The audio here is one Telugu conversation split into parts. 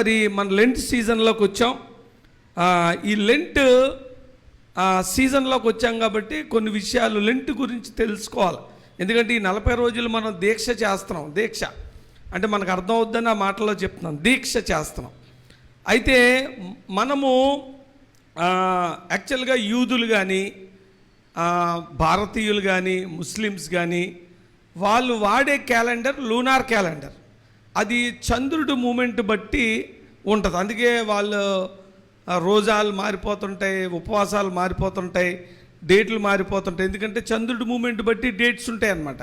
మరి మన లెంట్ సీజన్లోకి వచ్చాం. ఈ లెంట్ సీజన్లోకి వచ్చాం కాబట్టి కొన్ని విషయాలు లెంట్ గురించి తెలుసుకోవాలి. ఎందుకంటే ఈ నలభై రోజులు మనం దీక్ష చేస్తున్నాం దీక్ష. అంటే మనకు అర్థం అవుద్దని ఆ మాటలో చెప్తున్నాం దీక్ష చేస్తున్నాం. అయితే మనము యాక్చువల్గా యూదులు కానీ భారతీయులు కానీ ముస్లిమ్స్ కానీ వాళ్ళు వాడే క్యాలెండర్ లూనార్ క్యాలెండర్. అది చంద్రుడు మూమెంట్ బట్టి ఉంటుంది. అందుకే వాళ్ళు రోజాలు మారిపోతుంటాయి ఉపవాసాలు మారిపోతుంటాయి డేట్లు మారిపోతుంటాయి. ఎందుకంటే చంద్రుడి మూమెంట్ బట్టి డేట్స్ ఉంటాయి అన్నమాట.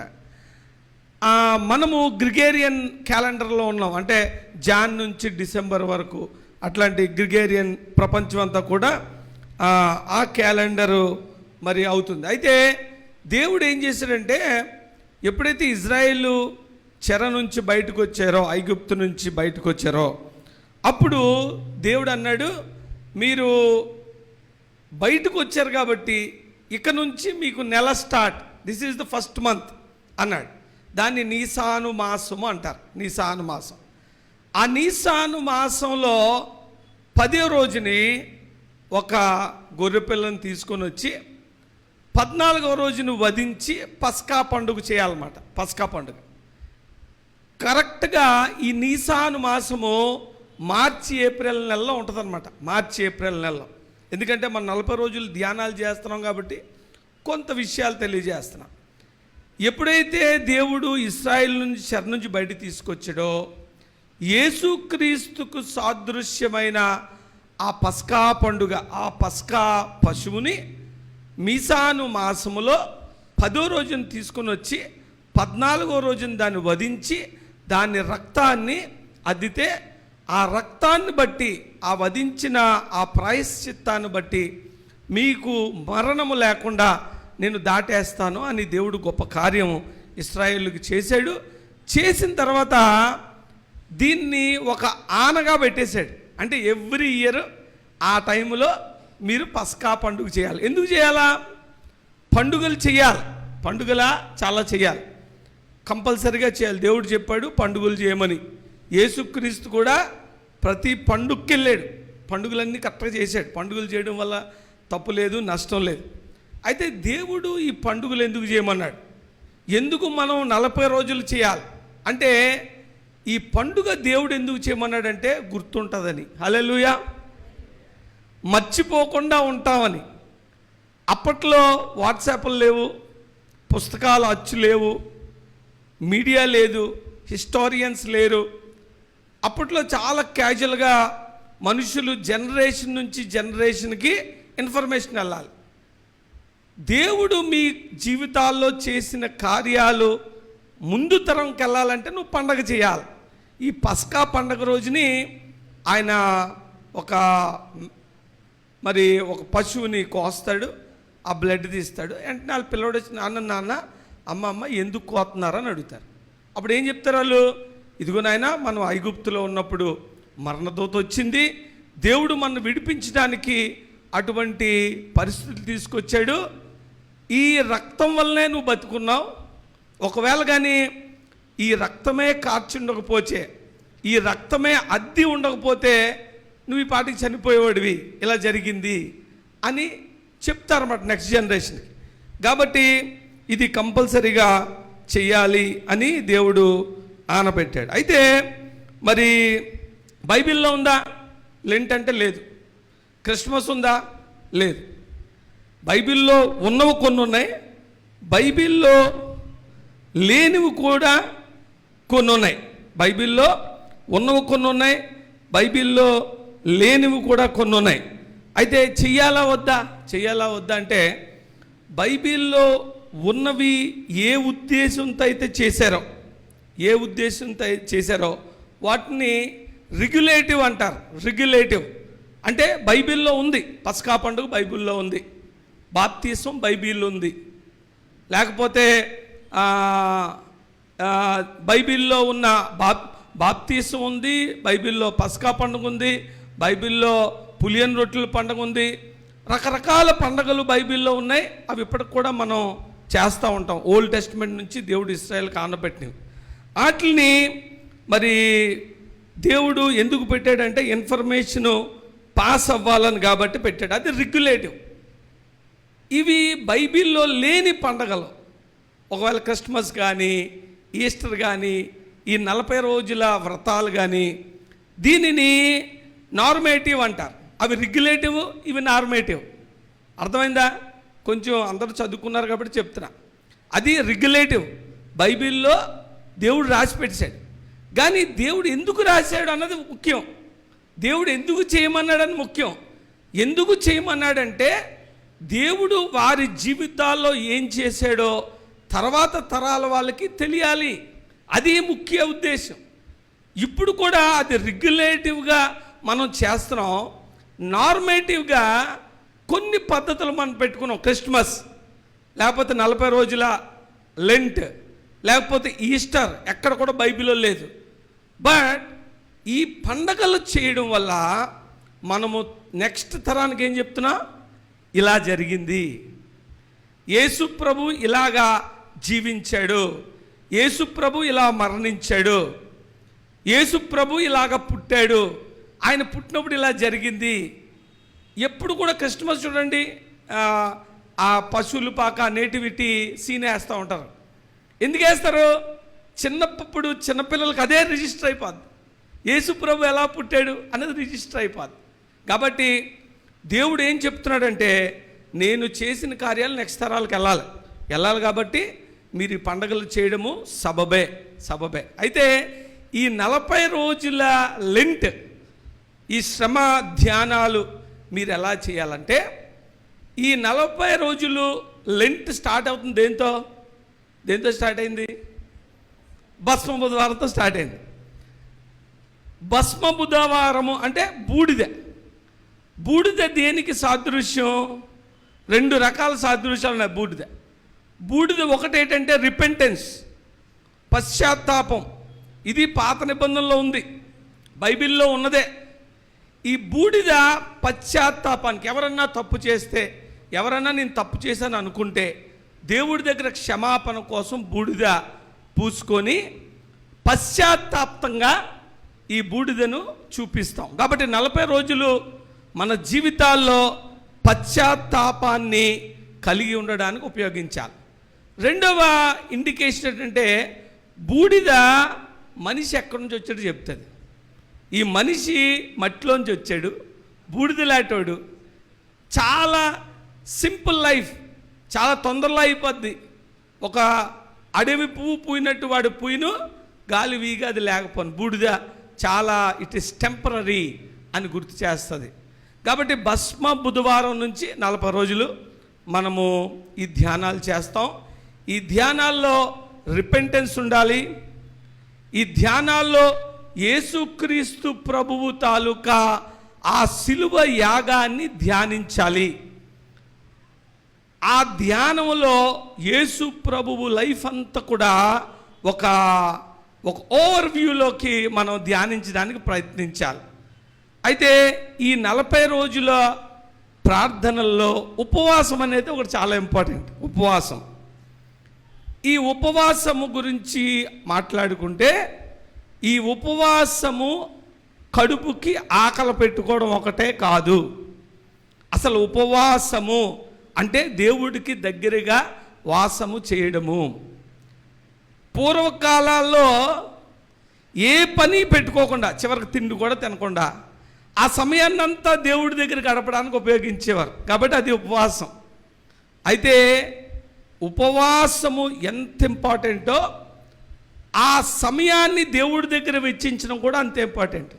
మనము గ్రిగేరియన్ క్యాలెండర్లో ఉన్నాం. అంటే జాన్ నుంచి డిసెంబర్ వరకు అట్లాంటి గ్రిగేరియన్ ప్రపంచం అంతా కూడా ఆ, ఆ క్యాలెండరు మరి అవుతుంది. అయితే దేవుడు ఏం చేశాడంటే ఎప్పుడైతే ఇజ్రాయిల్ చెర నుంచి బయటకు వచ్చారో ఐగుప్తు నుంచి బయటకు వచ్చారో అప్పుడు దేవుడు అన్నాడు మీరు బయటకు వచ్చారు కాబట్టి ఇక నుంచి మీకు నెల start. This is the first month అన్నాడు. దాన్ని నీసాను మాసము అంటారు. నీసాను మాసం. ఆ నీసాను మాసంలో పదో రోజుని ఒక గొర్రెపిల్లని తీసుకొని వచ్చి పద్నాలుగవ రోజును వధించి పస్కా పండుగ చేయాలన్నమాట. పస్కా పండుగ. కరెక్ట్గా ఈ నీసాను మాసము మార్చి ఏప్రిల్ నెలలో ఉంటుందన్నమాట. మార్చి ఏప్రిల్ నెలలో. ఎందుకంటే మనం నలభై రోజులు ధ్యానాలు చేస్తున్నాం కాబట్టి కొంత విషయాలు తెలియజేస్తున్నాం. ఎప్పుడైతే దేవుడు ఇస్రాయిల్ నుంచి చెర నుంచి బయట తీసుకొచ్చాడో యేసుక్రీస్తుకు సాదృశ్యమైన ఆ పస్కా పండుగ ఆ పస్కా పశువుని మీసాను మాసములో పదో రోజున తీసుకుని వచ్చి పద్నాలుగో రోజున దాన్ని వధించి దాని రక్తాన్ని అద్దితే ఆ రక్తాన్ని బట్టి ఆ వధించిన ఆ ప్రాయశ్చిత్తాన్ని బట్టి మీకు మరణము లేకుండా నేను దాటేస్తాను అని దేవుడు గొప్ప కార్యం ఇస్రాయేల్కి చేశాడు. చేసిన తర్వాత దీన్ని ఒక ఆనగా పెట్టేశాడు. అంటే ఎవ్రీ ఇయర్ ఆ టైంలో మీరు పస్కా పండుగ చేయాలి. ఎందుకు చేయాలా? పండుగలు చేయాలి. పండుగల చాలా చేయాలి. కంపల్సరిగా చేయాలి. దేవుడు చెప్పాడు పండుగలు చేయమని. యేసుక్రీస్తు కూడా ప్రతి పండుగకి వెళ్ళాడు పండుగలన్నీ కరెక్ట్గా చేశాడు. పండుగలు చేయడం వల్ల తప్పు లేదు నష్టం లేదు. అయితే దేవుడు ఈ పండుగలు ఎందుకు చేయమన్నాడు? ఎందుకు మనం నలభై రోజులు చేయాలి? అంటే ఈ పండుగ దేవుడు ఎందుకు చేయమన్నాడంటే గుర్తుంటుందని. హలెలుయా మర్చిపోకుండా ఉంటామని. అప్పట్లో వాట్సాప్లు లేవు పుస్తకాలు అచ్చు లేవు మీడియా లేదు హిస్టారియన్స్ లేరు. అప్పట్లో చాలా క్యాజువల్గా మనుషులు జనరేషన్ నుంచి జనరేషన్కి ఇన్ఫర్మేషన్ వెళ్ళాలి. దేవుడు మీ జీవితాల్లో చేసిన కార్యాలు ముందు తరంకి వెళ్ళాలంటే నువ్వు పండగ చేయాలి. ఈ పస్కా పండగ రోజుని ఆయన ఒక మరి ఒక పశువుని కోస్తాడు ఆ బ్లడ్ తీస్తాడు. వెంటనే వాళ్ళ పిల్లడు వచ్చి నాన్న నాన్న అమ్మ అమ్మ ఎందుకు కోతున్నారని అని అడుగుతారు. అప్పుడు ఏం చెప్తారు వాళ్ళు? ఇదిగో నాయన మనం ఐగుప్తులో ఉన్నప్పుడు మరణదూత వచ్చింది. దేవుడు మనల్ని విడిపించడానికి అటువంటి పరిస్థితులు తీసుకొచ్చాడు. ఈ రక్తం వల్లనే నువ్వు బతుకున్నావు. ఒకవేళ కానీ ఈ రక్తమే కార్చుండకపోతే ఈ రక్తమే అద్ది ఉండకపోతే నువ్వు ఈ పాటికి చనిపోయేవాడివి. ఇలా జరిగింది అని చెప్తారన్నమాట నెక్స్ట్ జనరేషన్కి. కాబట్టి ఇది కంపల్సరీగా చెయ్యాలి అని దేవుడు ఆనపెట్టాడు అయితే మరి బైబిల్లో ఉందా? లెంట్ అంటే లేదు. క్రిస్మస్ ఉందా? లేదు. బైబిల్లో ఉన్నవి కొన్ని ఉన్నాయి. బైబిల్లో లేనివి కూడా కొన్ని ఉన్నాయి. బైబిల్లో ఉన్నవి కొన్ని ఉన్నాయి. బైబిల్లో లేనివి కూడా కొన్ని ఉన్నాయి. అయితే చెయ్యాలా వద్దా? చెయ్యాలా వద్దా అంటే బైబిల్లో ఉన్నవి ఏ ఉద్దేశంతో అయితే చేశారో ఏ ఉద్దేశంతో అయితే చేశారో వాటిని రెగ్యులేటివ్ అంటారు. రెగ్యులేటివ్ అంటే బైబిల్లో ఉంది. పస్కా పండుగ బైబిల్లో ఉంది. బాప్తీసం బైబిల్లో ఉంది. లేకపోతే బైబిల్లో ఉన్న బాప్ బాప్తీసం ఉంది బైబిల్లో పస్కా పండుగ ఉంది బైబిల్లో పులియన్ రొట్టెల పండుగ ఉంది. రకరకాల పండుగలు బైబిల్లో ఉన్నాయి. అవి ఇప్పటికి కూడా మనం చేస్తూ ఉంటాం. ఓల్డ్ టెస్ట్మెంట్ నుంచి దేవుడు ఇస్రాయల్ కానబెట్టినవి. వాటిని మరి దేవుడు ఎందుకు పెట్టాడంటే ఇన్ఫర్మేషను పాస్ అవ్వాలని కాబట్టి పెట్టాడు. అది రెగ్యులేటివ్ ఇవి బైబిల్లో లేని పండగలు. ఒకవేళ క్రిస్మస్ కానీ ఈస్టర్ కానీ ఈ నలభై రోజుల వ్రతాలు కానీ దీనిని నార్మేటివ్ అంటారు. అవి రెగ్యులేటివ్ ఇవి నార్మేటివ్ అర్థమైందా? కొంచెం అందరూ చదువుకున్నారు కాబట్టి చెప్తున్నా. అది రెగ్యులేటివ్ బైబిల్లో దేవుడు రాసి పెట్టాడు కానీ దేవుడు ఎందుకు రాశాడు అన్నది ముఖ్యం. దేవుడు ఎందుకు చేయమన్నాడని ముఖ్యం. ఎందుకు చేయమన్నాడంటే దేవుడు వారి జీవితాల్లో ఏం చేశాడో తర్వాత తరాల వాళ్ళకి తెలియాలి. అది ముఖ్య ఉద్దేశం. ఇప్పుడు కూడా అది రెగ్యులేటివ్గా మనం చేస్తున్నాం. నార్మేటివ్గా కొన్ని పద్ధతులు మనం పెట్టుకున్నాం. క్రిస్మస్ లేకపోతే నలభై రోజుల లెంట్ లేకపోతే ఈస్టర్ ఎక్కడ కూడా బైబిల్లో లేదు. బట్ ఈ పండగలు చేయడం వల్ల మనము నెక్స్ట్ తరానికి ఏం చెప్తున్నా? ఇలా జరిగింది. యేసు ప్రభు ఇలాగా జీవించాడు. యేసు ప్రభు ఇలా మరణించాడు. యేసు ప్రభు ఇలాగ పుట్టాడు. ఆయన పుట్టినప్పుడు ఇలా జరిగింది. ఎప్పుడు కూడా క్రిస్మస్ చూడండి ఆ, పశువులు పాక నేటివిటీ సీన్ వేస్తూ ఉంటారు. ఎందుకు వేస్తారు? చిన్నప్పుడు చిన్నపిల్లలకి అదే రిజిస్టర్ అయిపోద్ది. యేసు ప్రభు ఎలా పుట్టాడు అనేది రిజిస్టర్ అయిపోద్ది. కాబట్టి దేవుడు ఏం చెప్తున్నాడంటే నేను చేసిన కార్యాలు నెక్స్ట్ తరాలకు వెళ్ళాలి. వెళ్ళాలి కాబట్టి మీరు ఈ పండగలు చేయడము సబబే సబబే. అయితే ఈ నలభై రోజుల లెంట్ ఈ శ్రమ ధ్యానాలు మీరు ఎలా చేయాలంటే ఈ నలభై రోజులు లెంట్ స్టార్ట్ అవుతుంది దేంతో? దేంతో స్టార్ట్ అయింది? భస్మ బుధవారంతో స్టార్ట్ అయింది. భస్మ బుధవారము అంటే బూడిద. బూడిద దేనికి సాదృశ్యం? రెండు రకాల సాదృశ్యాలు ఉన్నాయి బూడిద. బూడిద ఒకటేటంటే రిపెంటెన్స్ పశ్చాత్తాపం. ఇది పాత నిబంధనలో ఉంది. బైబిల్లో ఉన్నదే. ఈ బూడిద పశ్చాత్తాపానికి ఎవరన్నా తప్పు చేస్తే ఎవరన్నా నేను తప్పు చేశాను అనుకుంటే దేవుడి దగ్గర క్షమాపణ కోసం బూడిద పూసుకొని పశ్చాత్తాప్తంగా ఈ బూడిదను చూపిస్తాం. కాబట్టి నలభై రోజులు మన జీవితాల్లో పశ్చాత్తాపాన్ని కలిగి ఉండడానికి ఉపయోగించాలి. రెండవ ఇండికేషన్ ఏంటంటే బూడిద మనిషి ఎక్కడి నుంచి వచ్చాడో చెప్తుంది. ఈ మనిషి మట్టిలోంచి వచ్చాడు బూడిదలాటోడు. చాలా సింపుల్ లైఫ్ చాలా తొందరలో అయిపోద్ది. ఒక అడవి పువ్వు పూయినట్టు వాడు పూయిను గాలి వీగా అది లేకపోను. బూడిద చాలా ఇట్ ఇస్ టెంపరీ అని గుర్తు చేస్తుంది. కాబట్టి భస్మ బుధవారం నుంచి నలభై రోజులు మనము ఈ ధ్యానాలు చేస్తాం. ఈ ధ్యానాల్లో రిపెంటెన్స్ ఉండాలి. ఈ ధ్యానాల్లో యేసుక్రీస్తు ప్రభువు తాలూకా ఆ శిలువ యాగాన్ని ధ్యానించాలి. ఆ ధ్యానంలో యేసు ప్రభువు లైఫ్ అంతా కూడా ఒక ఒక ఓవర్ వ్యూలోకి మనం ధ్యానించడానికి ప్రయత్నించాలి. అయితే ఈ నలభై రోజుల ప్రార్థనల్లో ఉపవాసం అనేది ఒకటి చాలా ఇంపార్టెంట్ ఉపవాసం. ఈ ఉపవాసము గురించి మాట్లాడుకుంటే ఈ ఉపవాసము కడుపుకి ఆకలి పెట్టుకోవడం ఒకటే కాదు. అసలు ఉపవాసము అంటే దేవుడికి దగ్గరగా వాసము చేయడము. పూర్వకాలాల్లో ఏ పని పెట్టుకోకుండా చివరికి తిండి కూడా తినకుండా ఆ సమయాన్నంతా దేవుడి దగ్గర గడపడానికి ఉపయోగించేవారు. కాబట్టి అది ఉపవాసం. అయితే ఉపవాసము ఎంత ఇంపార్టెంటో ఆ సమయాన్ని దేవుడి దగ్గర వెచ్చించడం కూడా అంత ఇంపార్టెంట్.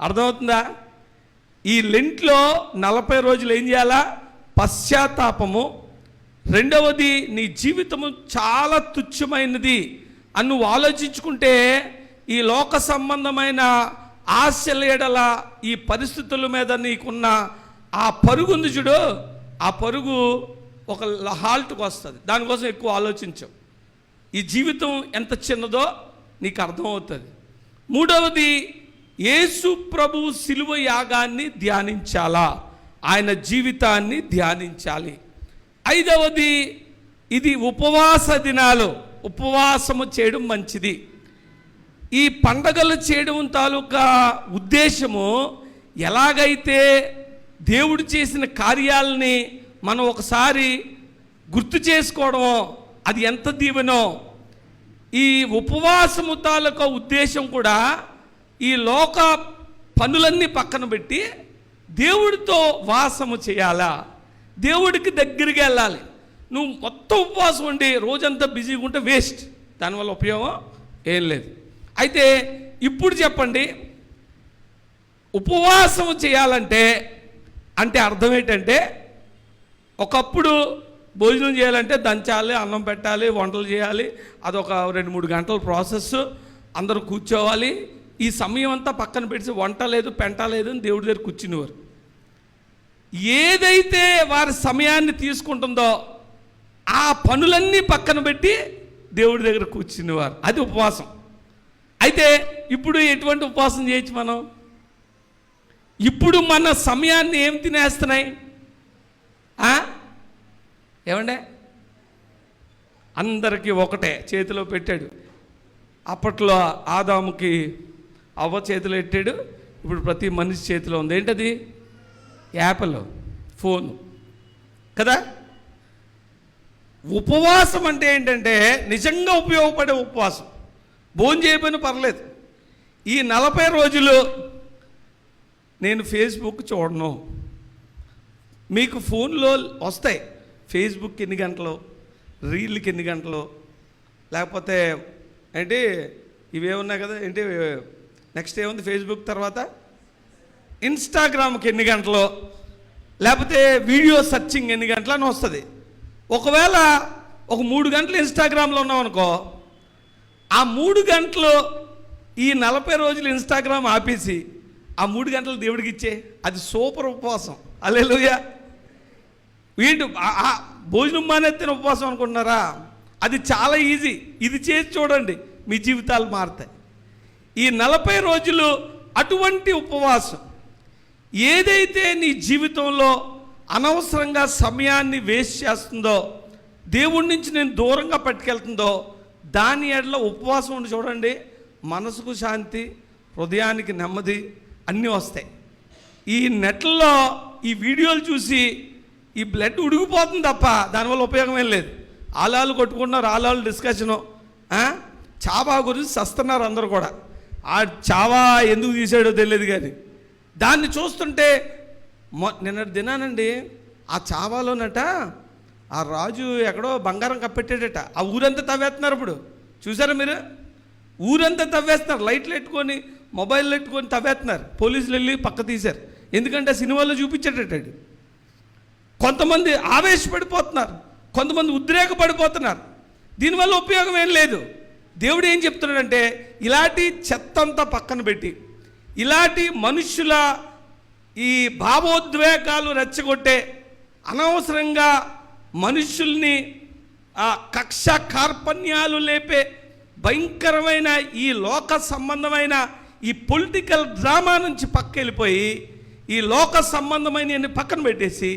అర్థమవుతుందా? ఈ లెంట్లో నలభై రోజులు ఏం చేయాలా? పశ్చాత్తాపము. రెండవది నీ జీవితము చాలా తుచ్చమైనది అని నువ్వు ఆలోచించుకుంటే ఈ లోక సంబంధమైన ఆశలేడల ఈ పరిస్థితుల మీద నీకున్న ఆ పరుగు ఉంది చూడు. ఆ పరుగు ఒక హాల్ట్కి వస్తుంది. దానికోసం ఎక్కువ ఆలోచించవు ఈ జీవితం ఎంత చిన్నదో నీకు అర్థమవుతుంది. మూడవది యేసు ప్రభు శిలువ యాగాన్ని ధ్యానించాలా? ఆయన జీవితాన్ని ధ్యానించాలి. ఐదవది ఇది ఉపవాస దినాలు. ఉపవాసము చేయడం మంచిది. ఈ పండగలు చేయడం తాలూకా ఉద్దేశము ఎలాగైతే దేవుడు చేసిన కార్యాలని మనం ఒకసారి గుర్తు చేసుకోవడమో అది ఎంత దీవెనో? ఈ ఉపవాసము తాలూకా ఉద్దేశం కూడా ఈ లోక పనులన్నీ పక్కన పెట్టి దేవుడితో వాసము చేయాలా? దేవుడికి దగ్గరికి వెళ్ళాలి. నువ్వు మొత్తం ఉపవాసం ఉండి రోజంతా బిజీగా ఉంటే వేస్ట్. దానివల్ల ఉపయోగం ఏం లేదు. అయితే ఇప్పుడు చెప్పండి ఉపవాసం చేయాలంటే అంటే అర్థం ఏంటంటే ఒకప్పుడు భోజనం చేయాలంటే దంచాలి అన్నం పెట్టాలి వంటలు చేయాలి. అదొక రెండు మూడు గంటల ప్రాసెస్. అందరూ కూర్చోవాలి. ఈ సమయం అంతా పక్కన పెట్టి వంట లేదు పెంట లేదు అని దేవుడి దగ్గర కూర్చునేవారు. ఏదైతే వారి సమయాన్ని తీసుకుంటుందో ఆ పనులన్నీ పక్కన పెట్టి దేవుడి దగ్గర కూర్చునేవారు. అది ఉపవాసం. అయితే ఇప్పుడు ఎటువంటి ఉపవాసం చేయొచ్చు మనం? ఇప్పుడు మన సమయాన్ని ఏం తినేస్తున్నాయి? ఏమండే? అందరికీ ఒకటే చేతిలో పెట్టాడు. అప్పట్లో ఆదాముకి అవ్వ చేతిలో పెట్టాడు. ఇప్పుడు ప్రతి మనిషి చేతిలో ఉంది. ఏంటది? Apple phone. కదా? ఉపవాసం అంటే ఏంటంటే నిజంగా ఉపయోగపడే ఉపవాసం. భోజనం చేయబోయిన పర్లేదు. ఈ నలభై రోజులు నేను ఫేస్బుక్ చూడను. మీకు ఫోన్లో వస్తాయి. ఫేస్బుక్ ఎన్ని గంటలు? రీల్కి ఎన్ని గంటలు? లేకపోతే ఏంటి ఇవే ఉన్నాయి కదా? ఏంటి నెక్స్ట్ ఏముంది ఫేస్బుక్ తర్వాత? ఇన్స్టాగ్రామ్కి ఎన్ని గంటలు? లేకపోతే వీడియో సర్చింగ్ ఎన్ని గంటలు అని వస్తుంది. ఒకవేళ ఒక మూడు గంటలు ఇన్స్టాగ్రామ్లో ఉన్నామనుకో ఆ మూడు గంటలు ఈ నలభై రోజులు ఇన్స్టాగ్రామ్ ఆపేసి ఆ మూడు గంటలు దేవుడికి ఇచ్చే అది సూపర్ ఉపవాసం. అల్లెలుయ్యా వీటి భోజనం మానేస్తే ఉపవాసం అనుకుంటున్నారా? అది చాలా ఈజీ. ఇది చేసి చూడండి మీ జీవితాలు మారుతాయి. ఈ నలభై రోజులు అటువంటి ఉపవాసం ఏదైతే నీ జీవితంలో అనవసరంగా సమయాన్ని వేస్ట్ చేస్తుందో దేవుడి నుంచి నేను దూరంగా పట్టుకెళ్తుందో దాని ఎడల ఉపవాసం ఉండి చూడండి మనసుకు శాంతి హృదయానికి నెమ్మది అన్నీ వస్తాయి. ఈ నెట్లో ఈ వీడియోలు చూసి ఈ బ్లడ్ ఉడిగిపోతుంది తప్ప దానివల్ల ఉపయోగం ఏం లేదు. ఆలాలు కొట్టుకుంటున్నారు ఆలాలు డిస్కషను చావా గురించి సస్తున్నారు అందరూ కూడా. ఆ చావా ఎందుకు తీసాడో తెలియదు కానీ. దాన్ని చూస్తుంటే మొ నిన్నటి దినానండి ఆ చావాలోనట ఆ రాజు ఎక్కడో బంగారం కప్పెట్టాడట. ఆ ఊరంతా తవ్వేస్తున్నారు ఇప్పుడు. చూసారా మీరు? ఊరంతా తవ్వేస్తున్నారు. లైట్లు పెట్టుకొని మొబైల్ పెట్టుకొని తవ్వేస్తున్నారు. పోలీసులు వెళ్ళి పక్క తీశారు. ఎందుకంటే ఆ సినిమాలో చూపించేటట్టు కొంతమంది ఆవేశపడిపోతున్నారు కొంతమంది ఉద్రేకపడిపోతున్నారు. దీనివల్ల ఉపయోగం ఏం లేదు. దేవుడు ఏం చెప్తున్నాడంటే ఇలాంటి చెత్తంతా పక్కన పెట్టి ఇలాంటి మనుషుల ఈ భావోద్వేగాలు రెచ్చగొట్టే అనవసరంగా మనుషుల్ని ఆ కక్ష కార్పణ్యాలు లేపే భయంకరమైన ఈ లోక సంబంధమైన ఈ పొలిటికల్ డ్రామా నుంచి పక్కెళ్ళిపోయి ఈ లోక సంబంధమైన పక్కన పెట్టేసి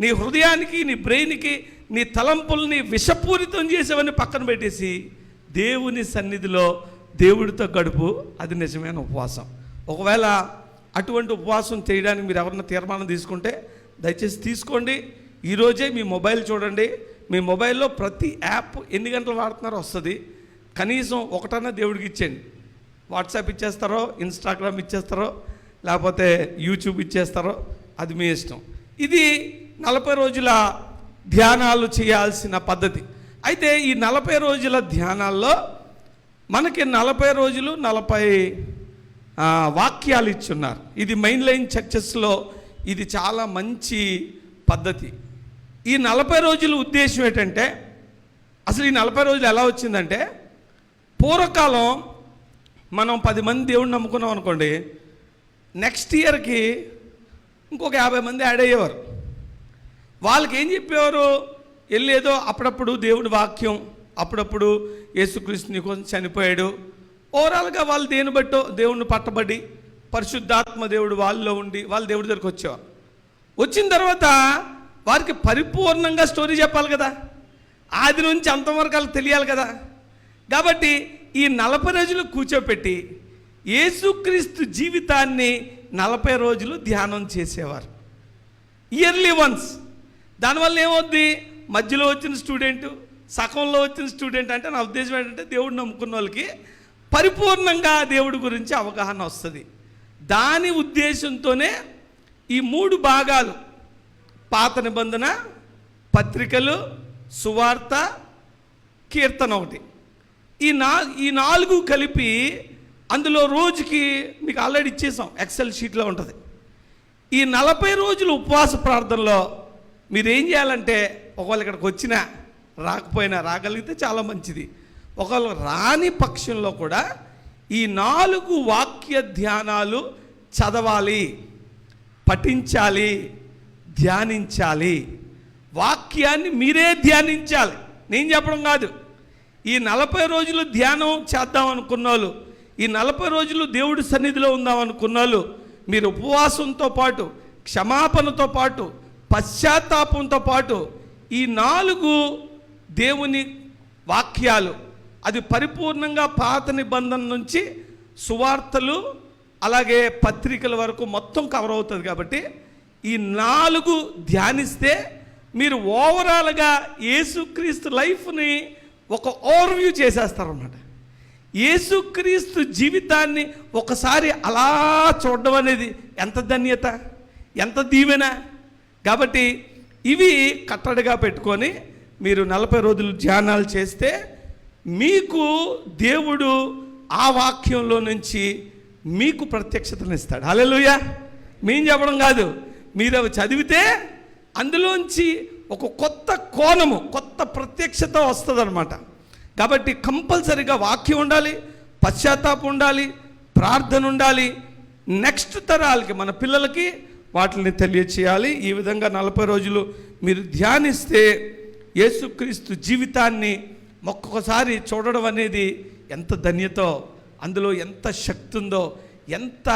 నీ హృదయానికి నీ బ్రెయిన్కి నీ తలంపుల్ని విషపూరితం చేసేవన్నీ పక్కన పెట్టేసి దేవుని సన్నిధిలో దేవుడితో గడుపు. అది నిజమైన ఉపవాసం. ఒకవేళ అటువంటి ఉపవాసం చేయడానికి మీరు ఎవరన్నా తీర్మానం తీసుకుంటే దయచేసి తీసుకోండి. ఈరోజే మీ మొబైల్ చూడండి. మీ మొబైల్లో ప్రతి యాప్ ఎన్ని గంటలు వాడుతున్నారో వస్తుంది. కనీసం ఒకటన్నా దేవుడికి ఇచ్చేయండి. వాట్సాప్ ఇచ్చేస్తారో ఇన్స్టాగ్రామ్ ఇచ్చేస్తారో లేకపోతే యూట్యూబ్ ఇచ్చేస్తారో అది మీ ఇష్టం. ఇది నలభై రోజుల ధ్యానాలు చేయాల్సిన పద్ధతి. అయితే ఈ నలభై రోజుల ధ్యానాల్లో మనకి నలభై రోజులు నలభై వాక్యాలు ఇచ్చున్నారు. ఇది మెయిన్ లైన్ చర్చెస్లో ఇది చాలా మంచి పద్ధతి. ఈ నలభై రోజుల ఉద్దేశం ఏంటంటే అసలు ఈ నలభై రోజులు ఎలా వచ్చిందంటే పూర్వకాలం మనం పది మంది దేవుడిని నమ్ముకున్నాం అనుకోండి నెక్స్ట్ ఇయర్కి ఇంకొక యాభై మంది యాడ్ అయ్యేవారు. వాళ్ళకి ఏం చెప్పేవారు? వెళ్ళేదో అప్పుడప్పుడు దేవుడి వాక్యం అప్పుడప్పుడు యేసుక్రీస్తు నీ కోసం చనిపోయాడు. ఓవరాల్గా వాళ్ళు దేని బట్టో దేవుడిని పట్టబడి పరిశుద్ధాత్మ దేవుడు వాళ్ళలో ఉండి వాళ్ళు దేవుడి దగ్గరికి వచ్చేవారు. వచ్చిన తర్వాత వారికి పరిపూర్ణంగా స్టోరీ చెప్పాలి కదా. ఆది నుంచి అంతవరకు వాళ్ళకి తెలియాలి కదా. కాబట్టి ఈ నలభై రోజులు కూర్చోపెట్టి యేసుక్రీస్తు జీవితాన్ని నలభై రోజులు ధ్యానం చేసేవారు. ఇయర్లీ వన్స్ దానివల్ల ఏమవుద్ది? మధ్యలో వచ్చిన స్టూడెంట్ సకంలో వచ్చిన స్టూడెంట్ అంటే నా ఉద్దేశం ఏంటంటే దేవుడు నమ్ముకున్న వాళ్ళకి పరిపూర్ణంగా దేవుడి గురించి అవగాహన వస్తుంది. దాని ఉద్దేశంతోనే ఈ మూడు భాగాలు పాత నిబంధన పత్రికలు సువార్త కీర్తన ఒకటి. ఈ నా ఈ నాలుగు కలిపి అందులో రోజుకి మీకు ఆల్రెడీ ఇచ్చేసాం ఎక్సెల్ షీట్లో ఉంటుంది. ఈ నలభై రోజులు ఉపవాస ప్రార్థనలో మీరేం చేయాలంటే ఒకవేళ ఇక్కడికి వచ్చినా రాకపోయినా రాగలిగితే చాలా మంచిది. ఒకవేళ రాని పక్షంలో కూడా ఈ నాలుగు వాక్య ధ్యానాలు చదవాలి పఠించాలి ధ్యానించాలి. వాక్యాన్ని మీరే ధ్యానించాలి. నేను చెప్పడం కాదు. ఈ నలభై రోజులు ధ్యానం చేద్దాం అనుకున్న వాళ్ళు ఈ నలభై రోజులు దేవుడి సన్నిధిలో ఉందాం అనుకున్న వాళ్ళు మీరు ఉపవాసంతో పాటు క్షమాపణతో పాటు పశ్చాత్తాపంతో పాటు ఈ నాలుగు దేవుని వాక్యాలు అది పరిపూర్ణంగా పాత నిబంధన నుంచి సువార్తలు అలాగే పత్రికల వరకు మొత్తం కవర్ అవుతుంది కాబట్టి ఈ నాలుగు ధ్యానిస్తే మీరు ఓవరాల్గా యేసుక్రీస్తు లైఫ్ని ఒక ఓవర్వ్యూ చేసేస్తారన్నమాట. యేసుక్రీస్తు జీవితాన్ని ఒకసారి అలా చూడడం అనేది ఎంత ధన్యత ఎంత దీవెన? కాబట్టి ఇవి కట్టడిగా పెట్టుకొని మీరు నలభై రోజులు ధ్యానాలు చేస్తే మీకు దేవుడు ఆ వాక్యంలో నుంచి మీకు ప్రత్యక్షతను ఇస్తాడు. హల్లెలూయా! మేం చెప్పడం కాదు. మీరు అవి చదివితే అందులోంచి ఒక కొత్త కోణము కొత్త ప్రత్యక్షత వస్తుంది కాబట్టి కంపల్సరీగా వాక్యం ఉండాలి పశ్చాత్తాపం ఉండాలి ప్రార్థన ఉండాలి. నెక్స్ట్ తరాలకి మన పిల్లలకి వాటిని తెలియచేయాలి. ఈ విధంగా నలభై రోజులు మీరు ధ్యానిస్తే యేసుక్రీస్తు జీవితాన్ని ఒక్కొక్కసారి చూడడం అనేది ఎంత ధన్యతో అందులో ఎంత శక్తి ఉందో ఎంత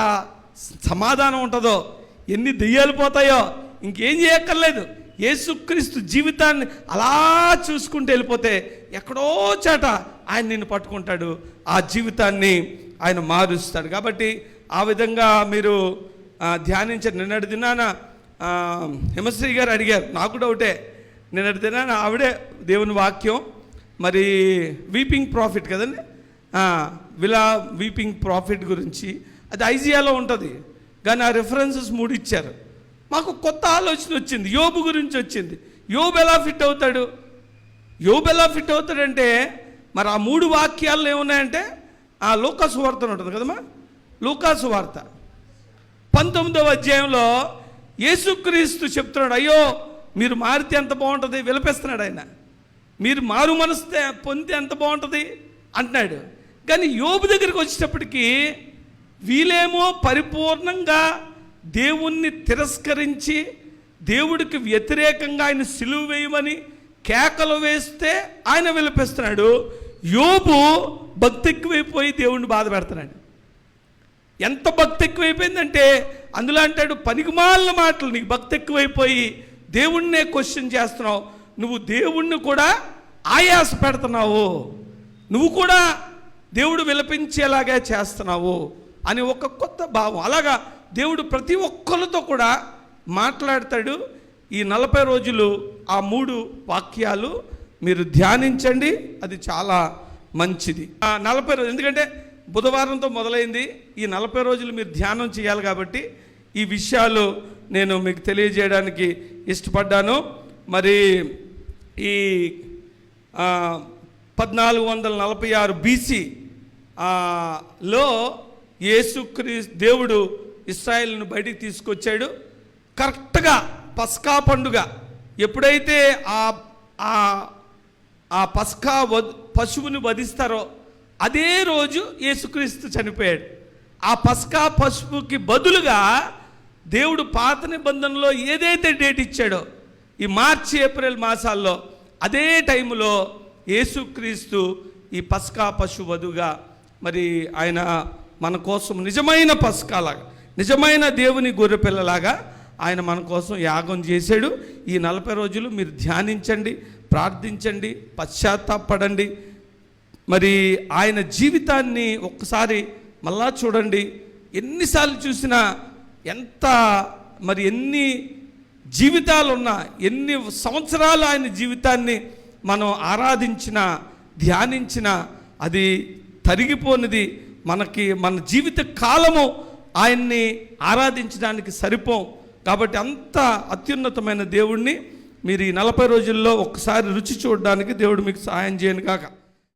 సమాధానం ఉంటుందో ఎన్ని దెయ్యాలు పోతాయో ఇంకేం చేయక్కర్లేదు. యేసుక్రీస్తు జీవితాన్ని అలా చూసుకుంటూ వెళ్ళిపోతే ఎక్కడో చాట ఆయన నిన్ను పట్టుకుంటాడు. ఆ జీవితాన్ని ఆయన మారుస్తాడు. కాబట్టి ఆ విధంగా మీరు ధ్యానించారు. నిన్నటి దినాన హిమశ్రీ గారు అడిగారు. నాకు డౌటే నిన్నటి దినాన ఆవిడే దేవుని వాక్యం. మరి వీపింగ్ ప్రాఫిట్ కదండి? విలా వీపింగ్ ప్రాఫిట్ గురించి. అది ఐజియాలో ఉంటుంది. కానీ ఆ రెఫరెన్సెస్ మూడు ఇచ్చారు మాకు కొత్త ఆలోచన వచ్చింది. యోబు గురించి వచ్చింది. యోబు ఎలా ఫిట్ అవుతాడు? యోబు ఎలా ఫిట్ అవుతాడంటే మరి ఆ మూడు వాక్యాల్లో ఏమున్నాయంటే ఆ లోకాసు వార్త ఉంటుంది కదమ్మా? లోకాసు వార్త. పంతొమ్మిదవ అధ్యాయంలో యేసుక్రీస్తు చెప్తున్నాడు అయ్యో మీరు మారితే ఎంత బాగుంటుంది? విలపిస్తున్నాడు ఆయన. మీరు మారు మనసు పొందితే ఎంత బాగుంటుంది? అంటున్నాడు. కానీ యోబు దగ్గరికి వచ్చేటప్పటికి వీలేమో పరిపూర్ణంగా దేవుణ్ణి తిరస్కరించి దేవుడికి వ్యతిరేకంగా ఆయన సిలువు వేయమని కేకలు వేస్తే ఆయన విలపిస్తున్నాడు. యోబు భక్తి ఎక్కువైపోయి దేవుణ్ణి బాధ పెడుతున్నాడు. ఎంత భక్తి ఎక్కువైపోయిందంటే అందులో అంటాడు పనికిమాలిన మాటలు నీకు భక్తి ఎక్కువైపోయి దేవుణ్ణే క్వశ్చన్ చేస్తున్నావు. నువ్వు దేవుణ్ణి కూడా ఆయాస పెడుతున్నావు. నువ్వు కూడా దేవుడు విలపించేలాగా చేస్తున్నావు. అని ఒక కొత్త భావం. అలాగా దేవుడు ప్రతి ఒక్కరితో కూడా మాట్లాడతాడు. ఈ నలభై రోజులు ఆ మూడు వాక్యాలు మీరు ధ్యానించండి. అది చాలా మంచిది. ఆ నలభై రోజులు ఎందుకంటే బుధవారంతో మొదలైంది. ఈ నలభై రోజులు మీరు ధ్యానం చేయాలి కాబట్టి ఈ విషయాలు నేను మీకు తెలియజేయడానికి ఇష్టపడ్డాను. మరి ఈ పద్నాలుగు వందల నలభై ఆరు బీసీ లో యేసుక్రీ దేవుడు ఇస్రాయేల్ను బయటికి తీసుకొచ్చాడు. కరెక్ట్గా పస్కా పండుగ ఎప్పుడైతే ఆ ఆ పస్కా వధ్ పశువుని వధిస్తారో అదే రోజు యేసుక్రీస్తు చనిపోయాడు. ఆ పస్కా పశువుకి బదులుగా దేవుడు పాత నిబంధనలో ఏదైతే డేట్ ఇచ్చాడో ఈ మార్చి ఏప్రిల్ మాసాల్లో అదే టైంలో యేసుక్రీస్తు ఈ పస్కా పశు వధుగా మరి ఆయన మన కోసం నిజమైన పస్కాలాగా నిజమైన దేవుని గొర్రెపిల్లలాగా ఆయన మన కోసం యాగం చేశాడు. ఈ నలభై రోజులు మీరు ధ్యానించండి ప్రార్థించండి పశ్చాత్తాపడండి మరి ఆయన జీవితాన్ని ఒక్కసారి మళ్ళా చూడండి. ఎన్నిసార్లు చూసినా ఎంత మరి ఎన్ని జీవితాలు ఉన్నా ఎన్ని సంవత్సరాలు ఆయన జీవితాన్ని మనం ఆరాధించిన ధ్యానించిన అది తరిగిపోనిది. మనకి మన జీవిత కాలము ఆయన్ని ఆరాధించడానికి సరిపోం. కాబట్టి అంత అత్యున్నతమైన దేవుణ్ణి మీరు ఈ నలభై రోజుల్లో ఒక్కసారి రుచి చూడడానికి దేవుడు మీకు సహాయం చేయను కాక